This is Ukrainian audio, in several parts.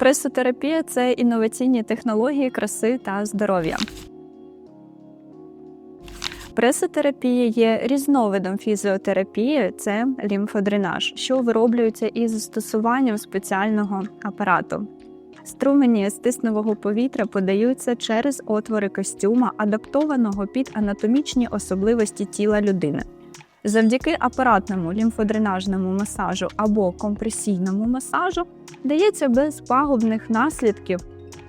Пресотерапія це інноваційні технології краси та здоров'я. Пресотерапія є різновидом фізіотерапії, це лімфодренаж, що вироблюється із застосуванням спеціального апарату. Струмені стисневого повітря подаються через отвори костюма, адаптованого під анатомічні особливості тіла людини. Завдяки апаратному лімфодренажному масажу або компресійному масажу дається без пагубних наслідків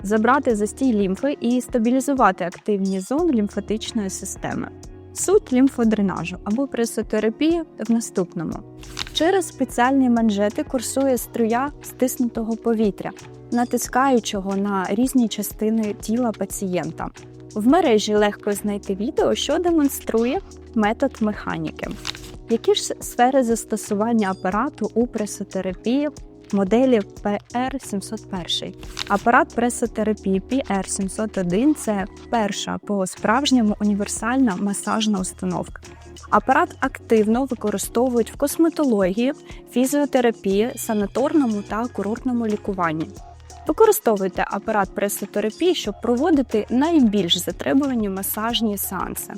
забрати застій лімфи і стабілізувати активні зони лімфатичної системи. Суть лімфодренажу або пресотерапії в наступному: через спеціальні манжети курсує струя стиснутого повітря, натискаючого на різні частини тіла пацієнта. В мережі легко знайти відео, що демонструє метод механіки. Які ж сфери застосування апарату у пресотерапії моделі PR701? Апарат пресотерапії PR701 це перша по справжньому універсальна масажна установка. Апарат активно використовують в косметології, фізіотерапії, санаторному та курортному лікуванні. Використовуйте апарат пресотерапії, щоб проводити найбільш затребувані масажні сеанси.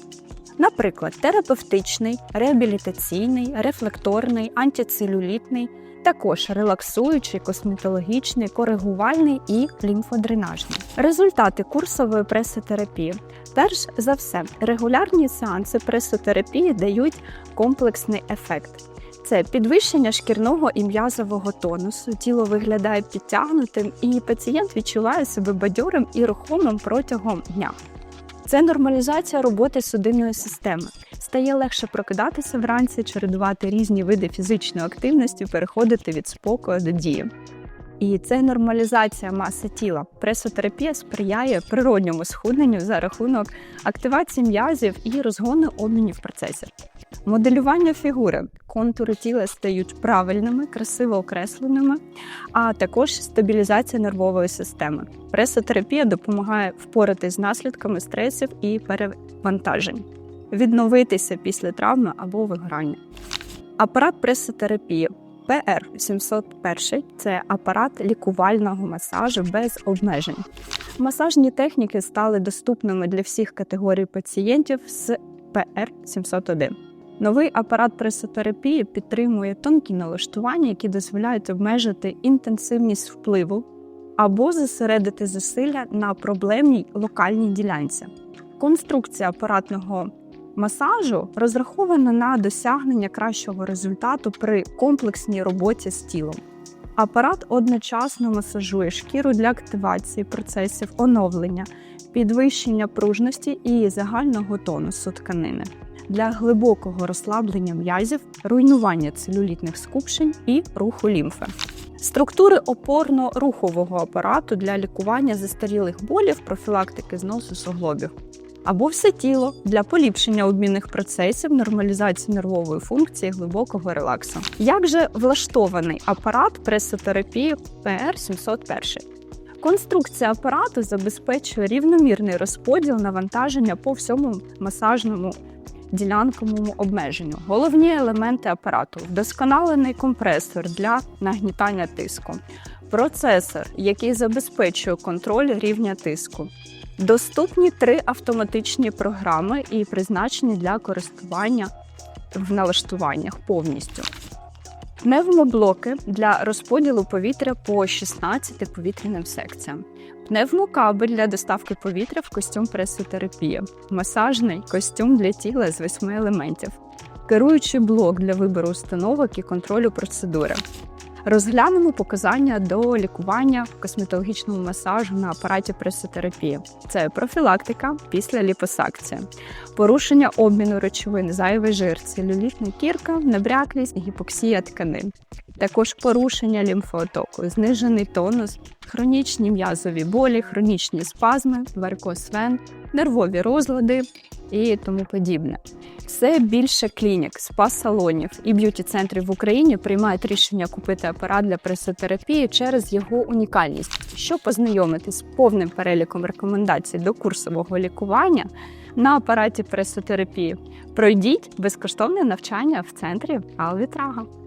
Наприклад, терапевтичний, реабілітаційний, рефлекторний, антицелюлітний, також релаксуючий, косметологічний, коригувальний і лімфодренажний. Результати курсової пресотерапії. Перш за все, регулярні сеанси пресотерапії дають комплексний ефект. Це підвищення шкірного і м'язового тонусу, тіло виглядає підтягнутим, і пацієнт відчуває себе бадьорим і рухомим протягом дня. Це нормалізація роботи судинної системи. Стає легше прокидатися вранці, чередувати різні види фізичної активності, переходити від спокою до дії. І це нормалізація маси тіла. Пресотерапія сприяє природньому схудненню за рахунок активації м'язів і розгону обмінів процесів. Моделювання фігури. Контури тіла стають правильними, красиво окресленими, а також стабілізація нервової системи. Пресотерапія допомагає впоратись з наслідками стресів і перевантажень, відновитися після травми або вигорання. Апарат пресотерапії PR701 це апарат лікувального масажу без обмежень. Масажні техніки стали доступними для всіх категорій пацієнтів з PR701. Новий апарат пресотерапії підтримує тонкі налаштування, які дозволяють обмежити інтенсивність впливу або зосередити зусилля на проблемній локальній ділянці. Конструкція апаратного масажу розрахована на досягнення кращого результату при комплексній роботі з тілом. Апарат одночасно масажує шкіру для активації процесів оновлення, підвищення пружності і загального тонусу тканини для глибокого розслаблення м'язів, руйнування целюлітних скупчень і руху лімфи. Структури опорно-рухового апарату для лікування застарілих болів, профілактики зносу суглобів. Або все тіло для поліпшення обмінних процесів, нормалізації нервової функції, глибокого релаксу. Як же влаштований апарат пресотерапії PR701? Конструкція апарату забезпечує рівномірний розподіл навантаження по всьому масажному ділянковому обмеженню. Головні елементи апарату: вдосконалений компресор для нагнітання тиску, процесор, який забезпечує контроль рівня тиску. Доступні три автоматичні програми і призначені для користування в налаштуваннях повністю. Пневмоблоки для розподілу повітря по 16 повітряним секціям. Пневмокабель для доставки повітря в костюм пресотерапії, масажний костюм для тіла з восьми елементів, керуючий блок для вибору установок і контролю процедури. Розглянемо показання до лікування косметологічного масажу на апараті пресотерапії. Це профілактика після ліпосакції, порушення обміну речовин, зайвий жир, целюлітна кірка, набряклість, гіпоксія тканин. Також порушення лімфоотоку, знижений тонус, хронічні м'язові болі, хронічні спазми, варикоз вен, нервові розлади і тому подібне. Все більше клінік, спа-салонів і б'юті-центрів в Україні приймають рішення купити апарат для пресотерапії через його унікальність. Щоб познайомитись з повним переліком рекомендацій до курсового лікування на апараті пресотерапії, пройдіть безкоштовне навчання в центрі Алвітрага.